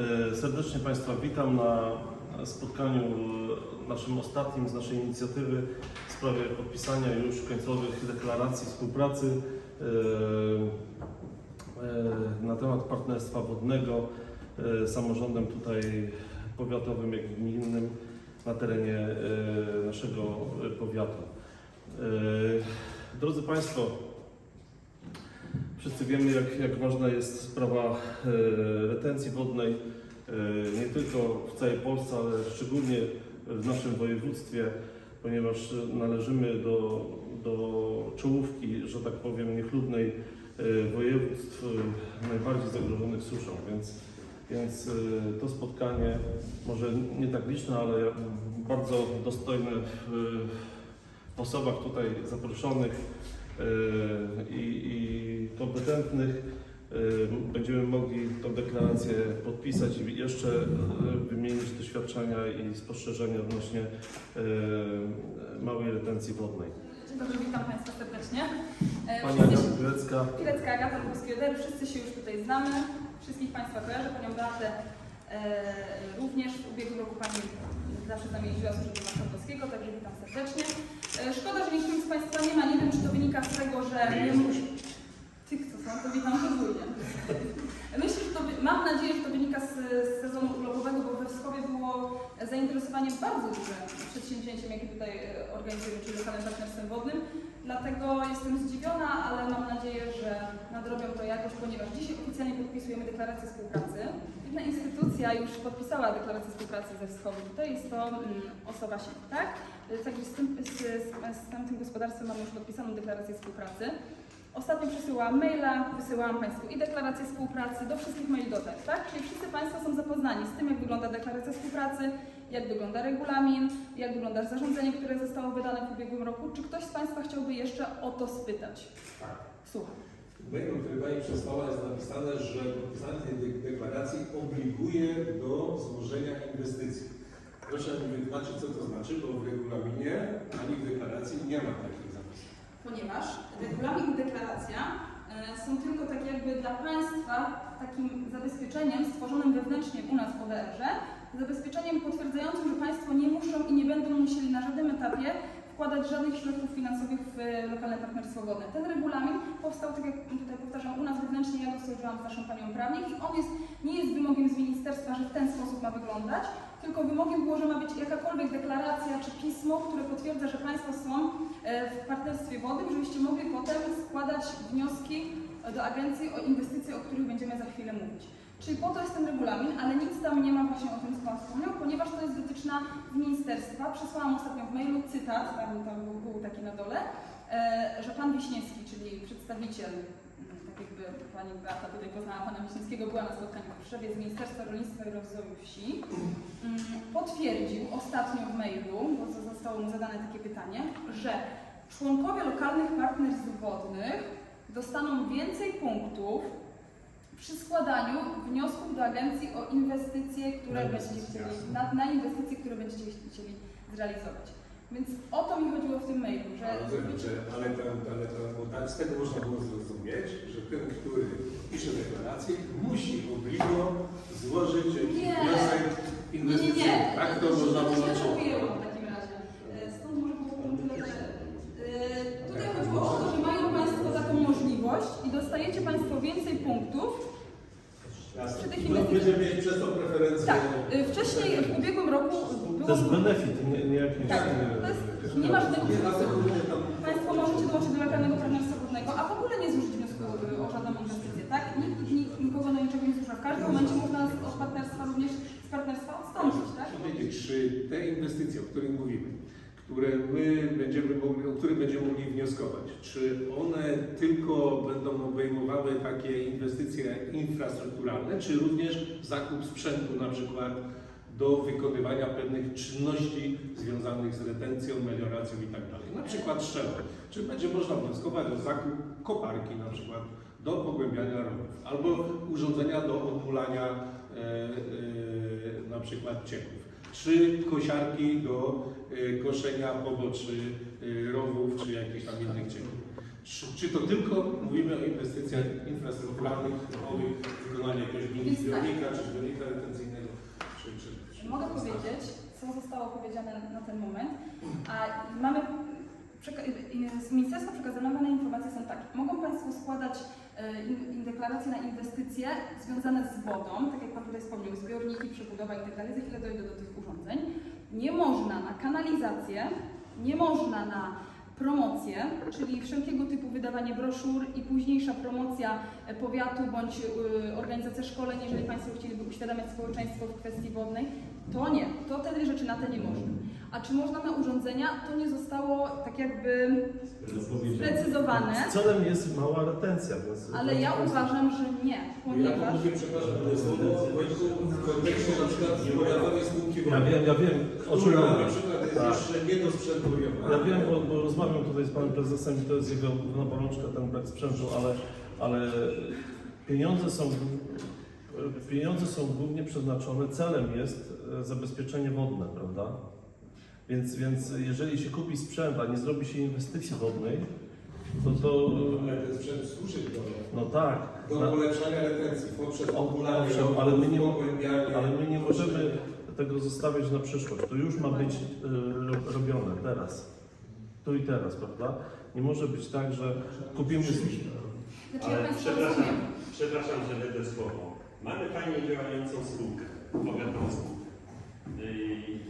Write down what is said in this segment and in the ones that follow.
E, Serdecznie Państwa witam na spotkaniu e, naszym ostatnim z naszej inicjatywy w sprawie podpisania już końcowych deklaracji współpracy e, na temat partnerstwa wodnego z samorządem tutaj powiatowym, jak i gminnym na terenie naszego powiatu. Drodzy Państwo, Wszyscy wiemy, jak, jak ważna jest sprawa e, retencji wodnej, e, nie tylko w całej Polsce, ale szczególnie w naszym województwie, ponieważ należymy do, do czołówki, że tak powiem, niechlubnej e, województw najbardziej zagrożonych suszą, więc, więc to spotkanie, może nie tak liczne, ale bardzo dostojne w, osobach tutaj zaproszonych, kompetentnych e, będziemy mogli tę deklarację podpisać i jeszcze e, wymienić doświadczenia i spostrzeżenia odnośnie e, małej retencji wodnej. Dzień dobry, witam Państwa serdecznie. E, Pani wszyscy Agata się- Pilecka, Pilecka Agata Lubowskiego, wszyscy się już tutaj znamy, wszystkich Państwa kojarzę, Panią Beatę e, również. W ubiegłym roku Pani zawsze z nami jeździła z Urzędu Marszałkowskiego, także witam serdecznie. E, szkoda, że niektórych z Państwa nie ma, nie wiem czy to wynika z tego, że nie tych, co są, to witam podwójnie. Myślę, że to, wy- mam nadzieję, że to wynika z, z sezonu urlopowego, bo we Wschowie było przedsięwzięciem, jakie tutaj e, organizujemy, czyli lokalnym partnerstwem wodnym. Dlatego jestem zdziwiona, ale mam nadzieję, że nadrobią to jakoś, ponieważ dzisiaj oficjalnie podpisujemy deklarację współpracy. Jedna instytucja już podpisała deklarację współpracy ze Wschodem. To jest to mm, osoba SIP, tak? E, Także z, z, z, z tamtym gospodarstwem mamy już podpisaną deklarację współpracy. Ostatnio przesyłałam maila, wysyłałam Państwu i deklarację współpracy, do wszystkich maili dotarł, tak? Czyli wszyscy Państwo są zapoznani z tym, jak wygląda deklaracja współpracy, jak wygląda regulamin, jak wygląda zarządzenie, które zostało wydane w ubiegłym roku. Czy ktoś z Państwa chciałby jeszcze o to spytać? Tak. Słucham. W mailu, który Pani przesłała jest napisane, że podpisanie tej de- deklaracji obliguje do złożenia inwestycji. Proszę mi wytłumaczyć, co to znaczy, bo w regulaminie ani w deklaracji nie ma takich zapisów. Ponieważ regulamin i deklaracja e, są tylko tak jakby dla Państwa takim zabezpieczeniem stworzonym wewnętrznie u nas w ODR-ze, zabezpieczeniem potwierdzającym, że Państwo nie muszą i nie będą musieli na żadnym etapie wkładać żadnych środków finansowych w lokalne partnerstwo wodne. Ten regulamin powstał, tak jak tutaj powtarzam, u nas wewnętrznie, ja go stworzyłam z naszą panią prawnik i on jest, nie jest wymogiem z ministerstwa, że w ten sposób ma wyglądać, tylko wymogiem było, że ma być jakakolwiek deklaracja czy pismo, które potwierdza, że Państwo są e, w partnerstwie wodnym, żebyście mogli potem składać wnioski do agencji o inwestycje, o których będziemy za chwilę mówić. Czyli po to jest ten regulamin, ale nic tam nie ma właśnie o tym, co Pan wspomniał, ponieważ to jest wytyczna ministerstwa. Przesłałam ostatnio w mailu cytat, tam, tam był, był taki na dole, e, że Pan Wiśniewski, czyli przedstawiciel, tak jakby Pani Beata tutaj poznała Pana Wiśniewskiego, była na spotkaniu w Warszawie z Ministerstwa Rolnictwa i Rozwoju Wsi, mm, potwierdził ostatnio w mailu, bo zo- zostało mu zadane takie pytanie, że członkowie lokalnych partnerstw wodnych dostaną więcej punktów przy składaniu wniosków do agencji o inwestycje, które Na będziecie chcieli, na, na inwestycje, które będziecie chcieli zrealizować. Więc o to mi chodziło w tym mailu, że Rozumiem, że, ale, to, ale tak, z tego można było zrozumieć, że ten, który pisze deklarację, musi obligo złożyć jakiś Nie. wniosek nie, nie, inwestycyjny. nie. Tak to można było czuć. Tak, y, wcześniej w ubiegłym roku było... to jest benefit, nie, nie jakiś... Tak, to jest, nie ma żadnego tam. Państwo możecie dołączyć do lokalnego partnerstwa wodnego, a w ogóle nie złożyć wniosku y, o żadną inwestycję, tak? Nikt, nikt nikogo na niczego nie zmusza. W każdym momencie można z- od partnerstwa również z partnerstwa odstąpić, tak? Proszę powiedzieć, czy te inwestycje, o których mówimy, które my będziemy o których będziemy mogli wnioskować, czy one tylko będą obejmowały takie inwestycje infrastrukturalne, czy również zakup sprzętu na przykład do wykonywania pewnych czynności związanych z retencją, melioracją i tak. Na przykład strzelę. Czy będzie można wnioskować o zakup koparki na przykład do pogłębiania rowów, albo urządzenia do odmulania e, e, na przykład cieków, czy kosiarki do y, koszenia poboczy y, rowów, czy jakichś tam innych ciepłów. Czy, to tylko mówimy o inwestycjach infrastrukturalnych, nowych, wykonania jakiegoś mini tak. zbiornika, czy zbiornika retencyjnego? Czy, czy, czy Mogę powiedzieć, co zostało powiedziane na ten moment, a mamy y, z ministerstwa przekazywane informacje są takie. Mogą Państwo składać in, in deklaracje na inwestycje związane z wodą, tak jak Pan tutaj wspomniał, zbiorniki, przebudowa i tak. Za chwilę dojdę do tych urządzeń. Nie można na kanalizację, nie można na promocje, czyli wszelkiego typu wydawanie broszur i późniejsza promocja e, powiatu bądź y, organizacja szkoleń, jeżeli Państwo chcieliby uświadamiać społeczeństwo w kwestii wodnej, to nie, to te rzeczy na te nie można. A czy można na urządzenia, to nie zostało tak jakby sprecyzowane, Celem jest mała retencja, więc... ale ja uważam, że nie, Ja ponieważ... mówię, przepraszam, to jest słowo Wojtku, w kontekście na przykład powiatowej spółki Ja wiem, ja wiem, o czym która na przykład jest Tak. jeszcze nie do sprzętu Ja wiem, bo, bo rozmawiam tutaj z panem prezesem i to jest jego główna bolączka, ten brak sprzętu, ale, ale pieniądze są, pieniądze są głównie przeznaczone, celem jest e, zabezpieczenie wodne, prawda? Więc, więc jeżeli się kupi sprzęt, a nie zrobi się inwestycji wodnej, to to, Ale ten sprzęt służy do, no tak, do na, ulepszania retencji poprzez Owszem, obulanie, ale my nie- ale my nie możemy tego zostawiać na przyszłość. To już ma być ro- robione teraz. Tu i teraz, prawda? Nie może być tak, że kupimy. Znaczy Ale przepraszam, przepraszam, że wejdę słowo. Mamy fajnie działającą spółkę, powiatową spółkę.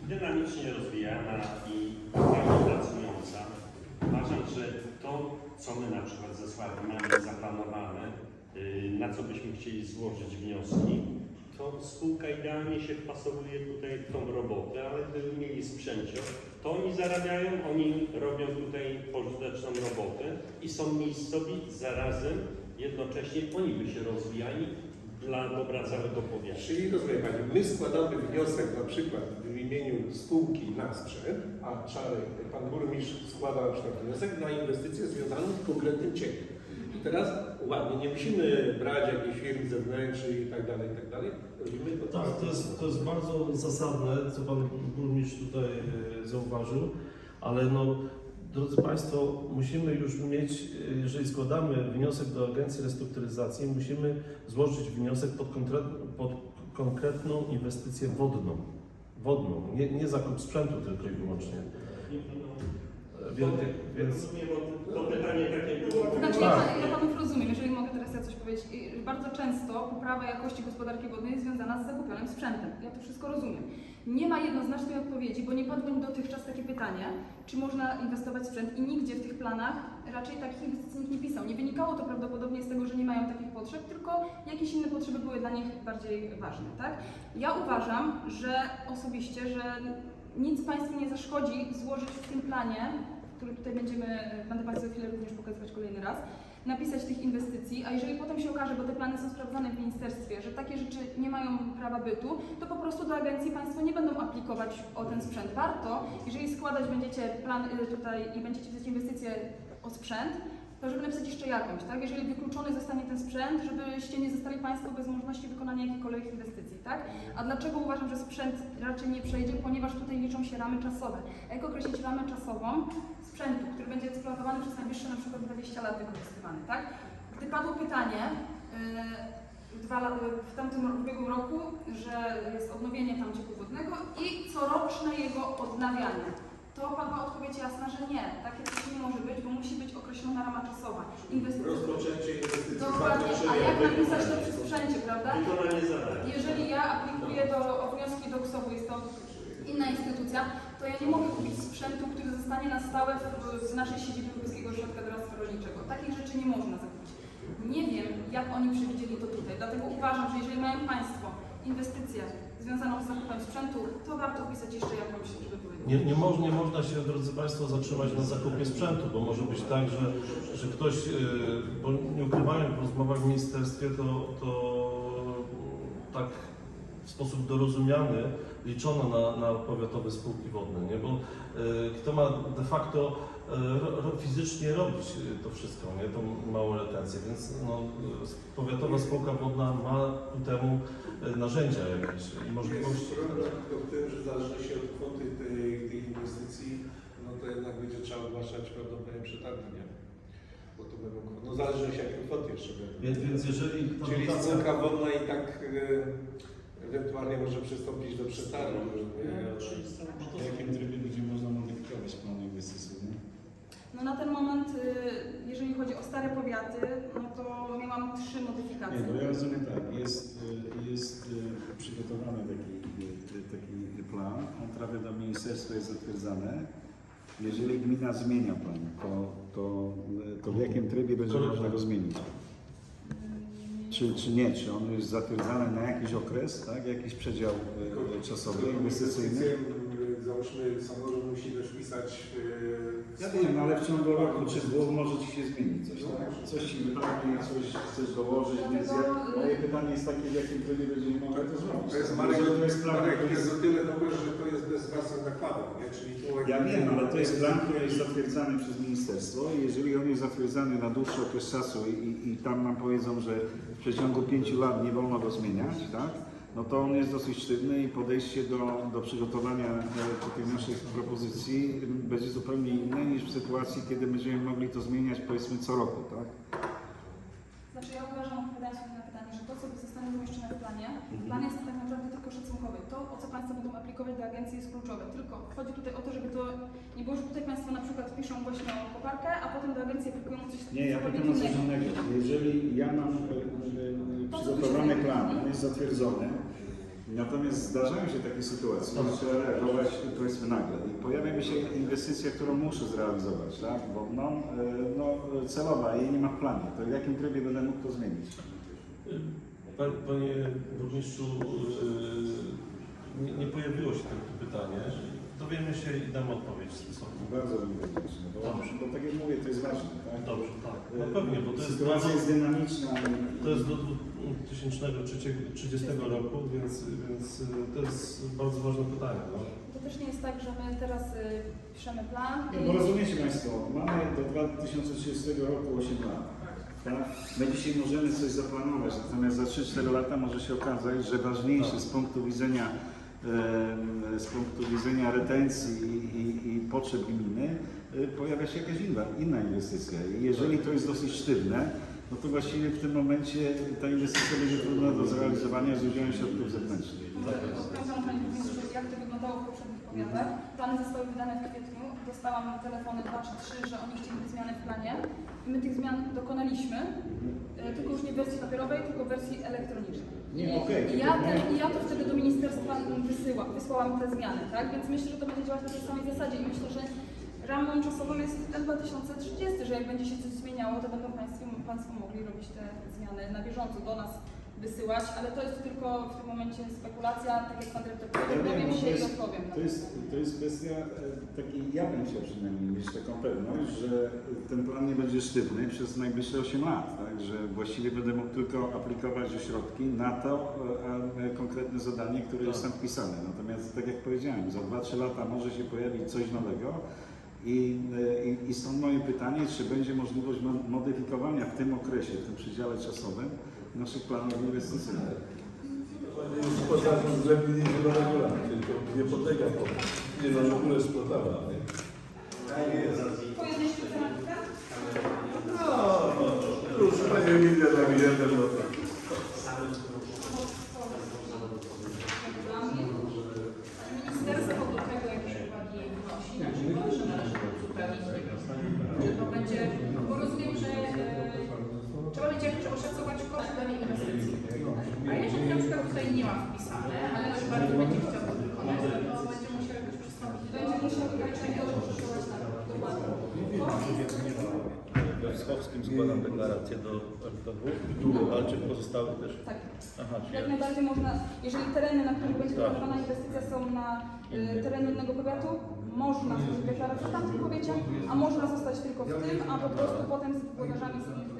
Dynamicznie rozwijana i fajnie pracująca. Uważam, że to, co my na przykład ze Sławą mamy zaplanowane, yy, na co byśmy chcieli złożyć wnioski, to spółka idealnie się wpasowuje tutaj w tą robotę, ale gdyby mieli sprzęcior, to oni zarabiają, oni robią tutaj pożyteczną robotę i są miejscowi zarazem, jednocześnie oni by się rozwijali dla dobra całego powiatu. Czyli rozumiem Pani, my składamy wniosek na przykład w imieniu spółki na sprzęt, a Czarek, Pan Burmistrz składa na przykład wniosek na inwestycje związane z konkretnym ciekiem. I teraz ładnie, nie musimy brać jakiejś firm zewnętrznych i tak dalej, i tak dalej. Robimy to Tak, to jest, to jest bardzo zasadne, co Pan Burmistrz tutaj e, zauważył, ale no, drodzy Państwo, musimy już mieć, jeżeli składamy wniosek do Agencji Restrukturyzacji, musimy złożyć wniosek pod, konkret, pod konkretną inwestycję wodną. Wodną, nie, nie zakup sprzętu tylko i wyłącznie. E, Więc, więc Rozumiem, bo to pytanie takie było. Znaczy, ja, Tak. ja Panów rozumiem, jeżeli mogę teraz ja coś powiedzieć. I Bardzo często poprawa jakości gospodarki wodnej jest związana z zakupionym sprzętem. Ja to wszystko rozumiem. Nie ma jednoznacznej odpowiedzi, bo nie padło dotychczas takie pytanie, czy można inwestować w sprzęt i nigdzie w tych planach raczej takich inwestycji nikt nie pisał. Nie wynikało to prawdopodobnie z tego, że nie mają takich potrzeb, tylko jakieś inne potrzeby były dla nich bardziej ważne, tak? Ja uważam, że osobiście, że nic Państwu nie zaszkodzi złożyć w tym planie, który tutaj będziemy, będę Państwu za chwilę również pokazywać kolejny raz, napisać tych inwestycji, a jeżeli potem się okaże, bo te plany są sprawdzane w ministerstwie, że takie rzeczy nie mają prawa bytu, to po prostu do agencji Państwo nie będą aplikować o ten sprzęt. Warto, jeżeli składać będziecie plan y, tutaj i będziecie pisać inwestycje o sprzęt, żeby napisać jeszcze jakąś, tak? Jeżeli wykluczony zostanie ten sprzęt, żebyście nie zostali Państwo bez możliwości wykonania jakichkolwiek inwestycji, tak? A dlaczego uważam, że sprzęt raczej nie przejdzie? Ponieważ tutaj liczą się ramy czasowe. Jak określić ramę czasową sprzętu, który będzie eksploatowany przez najbliższe na przykład 20 lat wykorzystywany, tak? Gdy padło pytanie yy, dwa, lat- w tamtym ubiegłym roku, że jest odnowienie tam cieku wodnego i coroczne jego odnawianie. To padła odpowiedź jasna, że nie, takie coś nie może być, bo musi być określona rama czasowa. Inwestycja. rozpoczęcie inwestycji. Dokładnie, a jak napisać to przy sprzęcie, prawda? Wykonanie. Jeżeli ja aplikuję do, o wnioski do KSOW, jest to inna instytucja, to ja nie mogę kupić sprzętu, który zostanie na stałe w, z naszej siedziby Polskiego Ośrodka Doradztwa Rolniczego. Takich rzeczy nie można zakupić. Nie wiem, jak oni przewidzieli to tutaj, dlatego uważam, że jeżeli mają Państwo inwestycję związaną z zakupem sprzętu, to warto wpisać jeszcze jakąś, były. nie, nie, moż, nie można się, drodzy Państwo, zatrzymać na zakupie sprzętu, bo może być tak, że, że ktoś, e, bo nie ukrywając w rozmowach w ministerstwie, to, to sposób dorozumiany liczono na, na powiatowe spółki wodne, nie? bo e, kto ma de facto ro, fizycznie robić to wszystko, nie? tą małą retencję, więc no, powiatowa spółka wodna ma ku temu e, narzędzia jakieś i Jest możliwości. problem tylko w tym, że zależy się od kwoty tej, tej inwestycji, no to jednak będzie trzeba ogłaszać prawdopodobnie przetargi, nie? Bo to będą. No zależy się jakie kwoty jeszcze będą. Więc, więc jeżeli Czyli spółka wodna i tak ewentualnie może przystąpić do przetargu. W jakim trybie będzie można modyfikować plan inwestycyjny? No na ten moment, y, jeżeli chodzi o stare powiaty, no to miałam trzy modyfikacje. Nie, bo ja rozumiem tak, jest, y, jest y, przygotowany taki, y, taki plan, on trafia do ministerstwa, jest zatwierdzany. Jeżeli gmina zmienia plan, to, to, y, to w jakim trybie będzie można go zmienić? Czy, czy nie? Czy on jest zatwierdzany na jakiś okres, tak? Jakiś przedział y, czasowy, inwestycyjny? Inwestycje, Załóżmy, samorząd musi e, Ja wiem, ale w ciągu roku czy dwóch może Ci się zmienić coś, tak? Coś Ci wypadnie, coś chcesz dołożyć, więc ja, moje pytanie jest takie, w jakim trybie będziemy mogli to zrobić? To jest? Marek, Może to jest plan, Marek który jest jest... o tyle dobry, że to jest bez nie? Czyli tu Ja wiem, ale to jest plan, który jest zatwierdzany przez ministerstwo i jeżeli on jest zatwierdzany na dłuższy okres czasu i, i, i tam nam powiedzą, że w przeciągu pięciu lat nie wolno go zmieniać, tak? No to on jest dosyć sztywny i podejście do, do przygotowania e, tych naszych propozycji będzie zupełnie inne niż w sytuacji, kiedy będziemy mogli to zmieniać powiedzmy co roku, tak? Znaczy ja uważam, odpowiadając na pytanie, że to, co zostanie zamieszczone w planie, plan jest tak naprawdę tylko szacunkowy. To, o co Państwo będą aplikować do agencji jest kluczowe. Tylko chodzi tutaj o to, żeby to nie było, że tutaj Państwo na przykład piszą właśnie o koparkę, a potem do agencji aplikują coś Nie, ja pytam o coś innego. innego. Jeżeli ja mam e, e, przygotowany plan, on jest zatwierdzony, natomiast zdarzają się takie sytuacje, że trzeba reagować powiedzmy nagle i pojawia mi się inwestycja, którą muszę zrealizować, tak? bo no, e, no, celowa, jej nie ma w planie, to w jakim trybie będę mógł to zmienić? Pa- Panie burmistrzu, yy, nie, nie pojawiło się takie pytanie. Dowiemy się i dam odpowiedź stosowną. Bardzo bym wdzięczny, bo, Dobrze. bo tak jak mówię, to jest ważne. Tak? Dobrze, tak. E, No pewnie, bo to jest, Sytuacja jest dynamiczna. i- to jest do 2030 roku, więc, więc yy, to jest bardzo ważne pytanie. No. To też nie jest tak, że my teraz y, piszemy plan Nie, Bo rozumiecie Państwo, mamy do 2030 roku 8 lat. Tak? My dzisiaj możemy coś zaplanować, natomiast za 3-4 lata może się okazać, że ważniejsze z punktu widzenia, em, z punktu widzenia retencji i, i, i potrzeb gminy y, pojawia się jakaś inna, inna inwestycja. I jeżeli to jest dosyć sztywne, no to właściwie w tym momencie ta inwestycja będzie trudna do zrealizowania z udziałem środków zewnętrznych. Powiem Panu, Panie Burmistrzu, jak to wyglądało w poprzednich powiatach. Plany zostały wydane w kwietniu. Dostałam telefony dwa czy trzy, że oni chcieliby zmiany w planie. I my tych zmian dokonaliśmy, e, tylko już nie w wersji papierowej, tylko w wersji elektronicznej. Nie, okej, I ja, tylko te, nie- I ja to wtedy do ministerstwa wysyła, wysłałam te zmiany, tak? Więc myślę, że to będzie działać na tej samej zasadzie i myślę, że ramą czasową jest ten 2030, że jak będzie się coś zmieniało, to będą Państwo, państwo mogli robić te zmiany na bieżąco do nas wysyłać, ale to jest tylko w tym momencie spekulacja, tak jak Pan Dyrektor Ja powiedział, wiem, dowiem się to i jest, odpowiem. na to, jest, to jest kwestia e, takiej, ja bym chciał przynajmniej mieć taką pewność, że ten plan nie będzie sztywny przez najbliższe 8 lat, tak? że właściwie będę mógł tylko aplikować środki na to e, e, konkretne zadanie, które jest tam wpisane. Natomiast tak jak powiedziałem, za 2-3 lata może się pojawić coś nowego i, e, i, i stąd moje pytanie, czy będzie możliwość mo- modyfikowania w tym okresie, w tym przedziale czasowym naszych planów inwestycyjnych. Jest poza tym zrobili zielonego lata, tylko nie podlega pod. Nie no, w ogóle nie? No, już panie Emilia tam jeden, no to. Ministerstwo do tego jakieś uwagi wnosi, znaczy uważa, że należy to uzupełnić, że to będzie, bo rozumiem, że e, trzeba będzie jakoś oszacować koszt danej inwestycji. A jeżeli na przykład tutaj nie ma wpisane, ale ktoś bardzo będzie chciał to wykonać, no to będzie musiał jakoś przystąpić do Będzie musiał wyraczenie odrzucić dokładnie. We Wschowskim składam deklarację do RTW, ale czy pozostałych też? Tak. Aha, czyli Jak najbardziej można, jeżeli tereny, na których będzie Tak. planowana inwestycja są na y, terenie innego powiatu, można złożyć deklarację w tamtym powiecie, a można zostać tylko w tym, a po prostu potem z włodarzami z innych